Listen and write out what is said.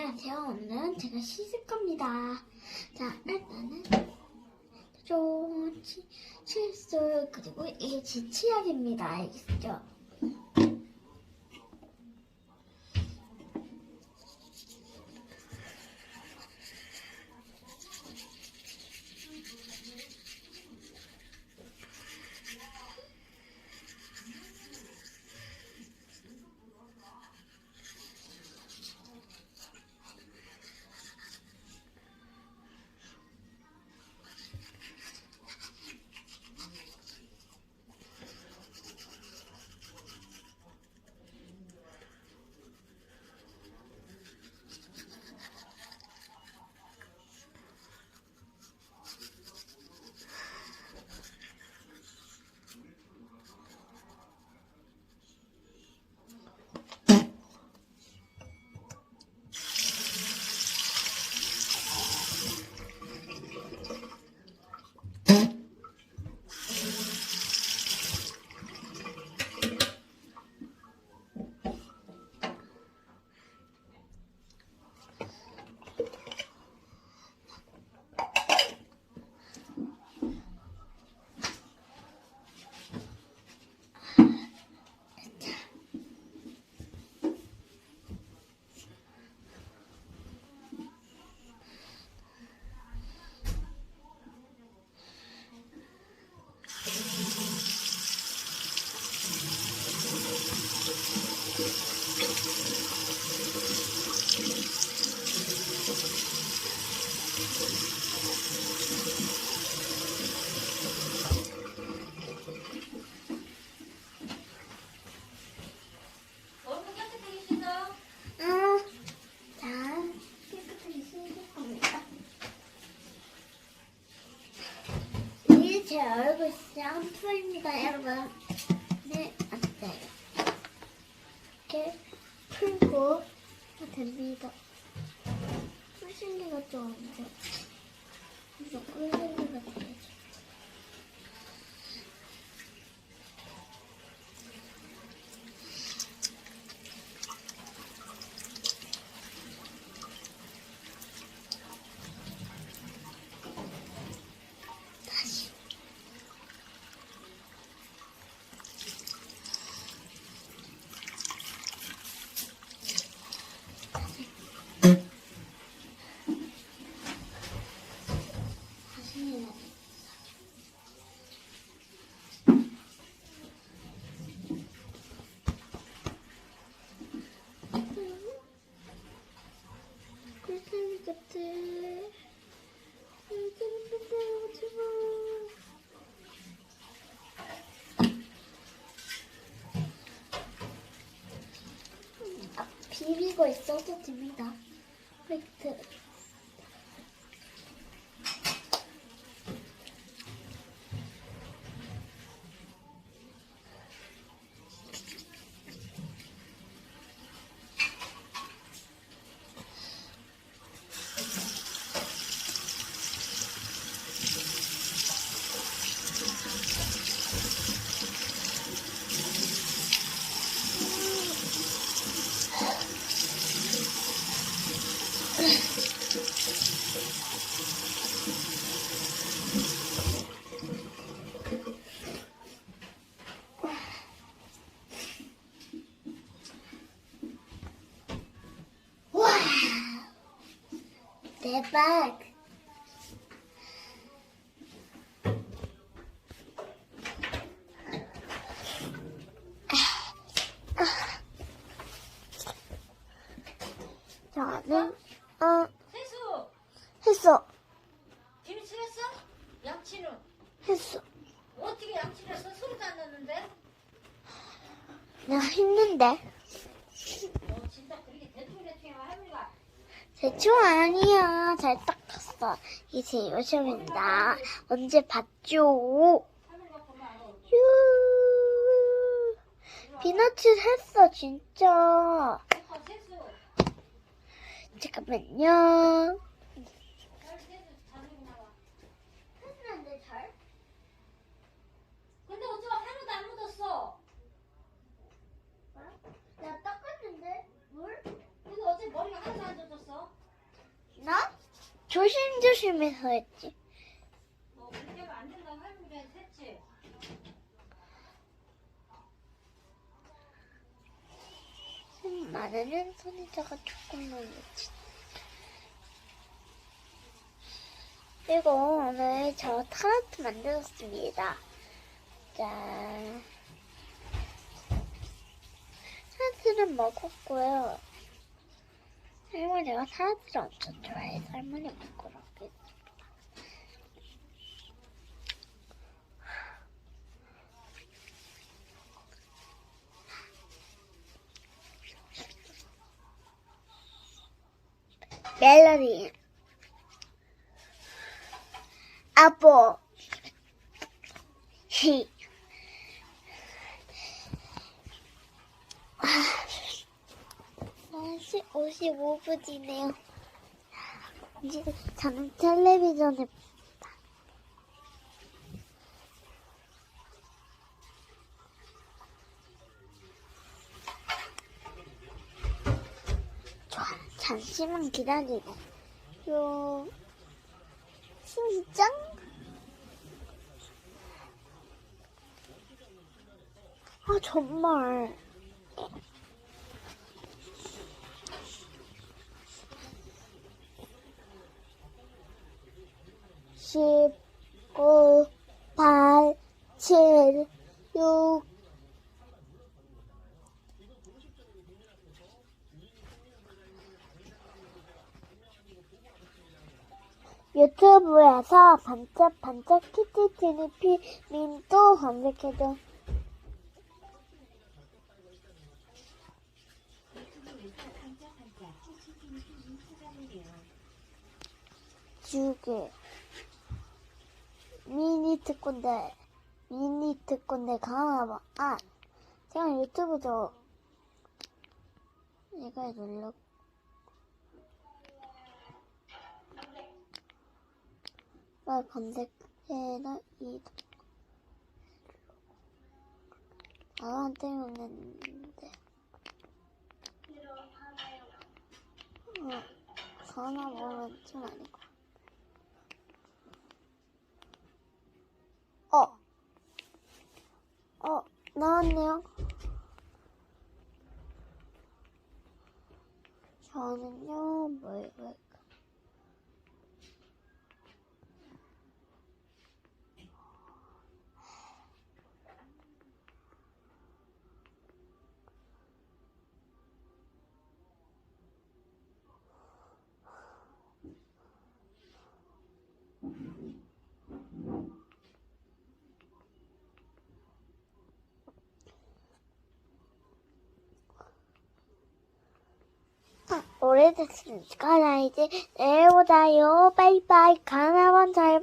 안녕하세요. 오늘은 제가 씻을 겁니다. 자, 일단은 좀 치, 칫솔 그리고 이게 제 치약입니다. 알겠죠? 제 얼굴 샴푸입니다, 여러분. 네, 어때요? 이렇게 풀고 됩니다. 꿀신기가 좀안 돼. 그래서 꿀신기가 돼야지. 다시. 다시 해야 돼. 꿀잼이 같아. 꿀잼이 같아. 오지마. 아, 비비고 있어도 됩니다. 대박! 저는 어 세수. 했어 김치 했어? 양치는 했어 어떻게 양치를 했어? 소리도 안 났는데. 나 힘든데 너 진짜 그렇게 대충 대충 할머니가 대충 아니야. 잘 닦았어. 이제 요즘입니다. 언제 봤죠? 휴 비너츠 했어 진짜. 잠깐만요 잘 세수 자주 나와. 했는데 잘? 근데 어쩌고 하나도 안 묻었어. 나 닦았는데 물? 근데 어째 머리가 하나도 안 젖었어? 나? 조심조심해서 했지. 뭐 문제가 안 된다고 할머니한테 했지. 손 많으면 손이자가 조금 넘겠지. 그리고 오늘 저 타르트 만들었습니다. 짠. 타르트는 먹었고요. 할머니가 타르트를 엄청 좋아해서 할머니 했습니다. 멜로디. 아보. 히. 아, 55분이네요. 이제 저는 텔레비전을 봅니다. 잠시만 기다리고. 요, 신기짱? 아, 정말. 십, 구, 팔, 칠, 육, 유튜브에서 반짝반짝 키티 티니피 민또 검색해줘. 주게. 미니 특권대. 미니 특권대 강화봐. 아, 제가 유튜브죠. 이걸 눌러. 말 검색해라 이 나한테 오는데 어 전화 보면 좀 아니고 어 어, 나왔네요. 저는요, 뭐, 뭐, 아, 오래됐으니까 나 이제 내일 보자요. 바이바이. 가나원 잘 봐.